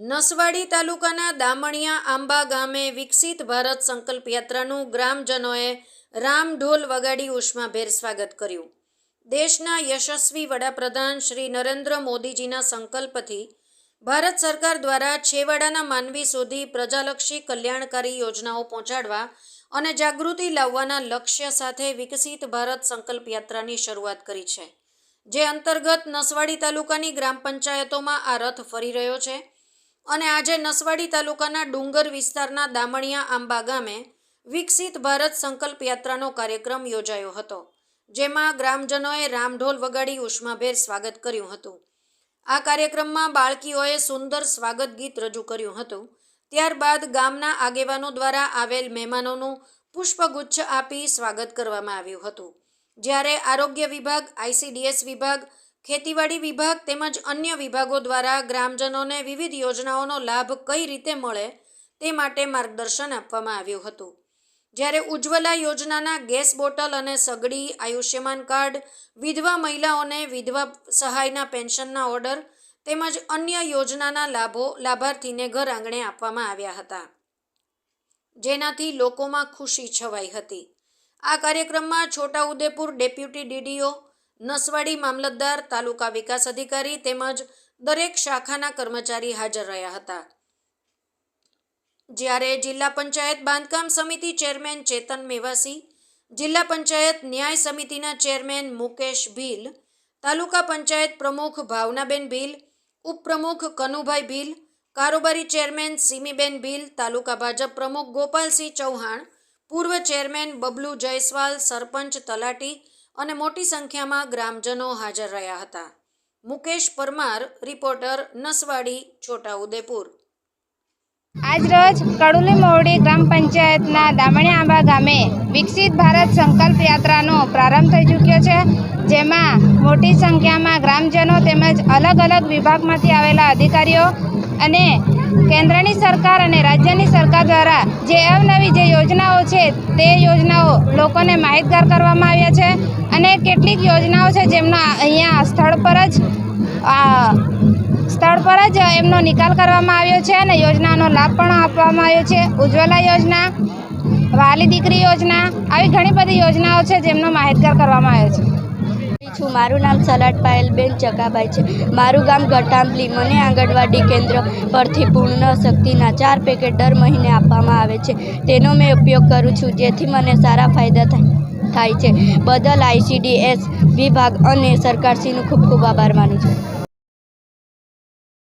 નસવાડી તાલુકાના દામણિયા આંબા ગામે વિકસિત ભારત સંકલ્પ યાત્રાનું ગ્રામજનોએ રામ ઢોલ વગાડી ઉષ્માભેર સ્વાગત કર્યું. દેશના યશસ્વી વડાપ્રધાન શ્રી નરેન્દ્ર મોદીજીના સંકલ્પથી ભારત સરકાર દ્વારા છેવાડાના માનવી સુધી પ્રજાલક્ષી કલ્યાણકારી યોજનાઓ પહોંચાડવા અને જાગૃતિ લાવવાના લક્ષ્ય સાથે વિકસિત ભારત સંકલ્પ યાત્રાની શરૂઆત કરી છે. જે અંતર્ગત નસવાડી તાલુકાની ગ્રામ પંચાયતોમાં આ રથ ફરી રહ્યો છે. અને આજે નસવાડી તાલુકાના ડુંગર વિસ્તારના દામણિયા આંબા ગામે વિકસિત ભારત સંકલ્પ યાત્રાનો કાર્યક્રમ યોજાયો હતો, જેમાં ગ્રામજનોએ રામઢોલ વગાડી ઉષ્માભેર સ્વાગત કર્યું હતું. આ કાર્યક્રમમાં બાળકીઓએ સુંદર સ્વાગત ગીત રજૂ કર્યું હતું. ત્યારબાદ ગામના આગેવાનો દ્વારા આવેલ મહેમાનોનું પુષ્પગુચ્છ આપી સ્વાગત કરવામાં આવ્યું હતું. જ્યારે આરોગ્ય વિભાગ, આઈસીડીએસ વિભાગ ખેતીવાડી વિભાગ તેમજ અન્ય વિભાગો દ્વારા ગ્રામજનોને વિવિધ યોજનાઓનો લાભ કઈ રીતે મળે તે માટે માર્ગદર્શન આપવામાં આવ્યું હતું. જ્યારે ઉજ્જવલા યોજનાના ગેસ બોટલ અને સગડી, આયુષ્યમાન કાર્ડ, વિધવા મહિલાઓને વિધવા સહાયના પેન્શનના ઓર્ડર તેમજ અન્ય યોજનાના લાભો લાભાર્થીને ઘર આંગણે આપવામાં આવ્યા હતા. જેનાથી લોકોમાં ખુશી છવાઈ હતી. આ કાર્યક્રમમાં છોટાઉદેપુર ડેપ્યુટી ડીડીઓ નસવાડી મામલતદાર, તાલુકા વિકાસ અધિકારી તેમજ દરેક શાખાના કર્મચારી હાજર રહ્યા હતા. જ્યારે જિલ્લા પંચાયત બાંધકામ સમિતિ ચેરમેન ચેતન મેવાસી, જિલ્લા પંચાયત ન્યાય સમિતિના ચેરમેન મુકેશ ભીલ, તાલુકા પંચાયત પ્રમુખ ભાવનાબેન ભીલ, ઉપપ્રમુખ કનુભાઈ ભીલ, કારોબારી ચેરમેન સિમીબેન ભીલ, તાલુકા ભાજપ પ્રમુખ ગોપાલસિંહ ચૌહાણ, પૂર્વ ચેરમેન બબલુ જયસ્વાલ, સરપંચ તલાટી અને મોટી સંખ્યામાં ગ્રામજનો હાજર રહ્યા હતા. મુકેશ પરમાર, રિપોર્ટર, નસવાડી, છોટાઉદેપુર. આજરોજ કડુલી મોવડી ગ્રામ પંચાયતના દામણી આંબા ગામે વિકસિત ભારત સંકલ્પ યાત્રાનો પ્રારંભ થઈ ચૂક્યો છે, જેમાં મોટી સંખ્યામાં ગ્રામજનો તેમજ અલગ અલગ વિભાગમાંથી આવેલા અધિકારીઓ અને કેન્દ્રની સરકાર અને રાજ્યની સરકાર દ્વારા જે અવનવી યોજનાઓ છે તે યોજનાઓ લોકોને માહિતગાર કરવામાં આવ્યા છે અને કેટલીક યોજનાઓ છે જેમનો અહીંયા સ્થળ પર જ સ્થળ પર જ એમનો નિકાલ કરવામાં આવ્યો છે અને યોજનાનો લાભ પણ આપવામાં આવ્યો છે. ઉજ્જવલા યોજના, વાલી દીકરી યોજના, આવી ઘણી બધી યોજનાઓ છે જેમનો માહિતગાર કરવામાં આવ્યો છે. છું. મારું નામ સલાટ પાયલબેન ચકાભાઈ છે. મારું ગામ ગટાંબલી મને આંગણવાડી કેન્દ્ર પરથી પૂર્ણ શક્તિના ચાર પેકેટ દર મહિને આપવામાં આવે છે. તેનો મેં ઉપયોગ કરું છું, જેથી મને સારા ફાયદા થાય થાય છે. બદલ આઈસીડીએસ વિભાગ અને સરકારશ્રીનું ખૂબ ખૂબ આભાર માનું છું.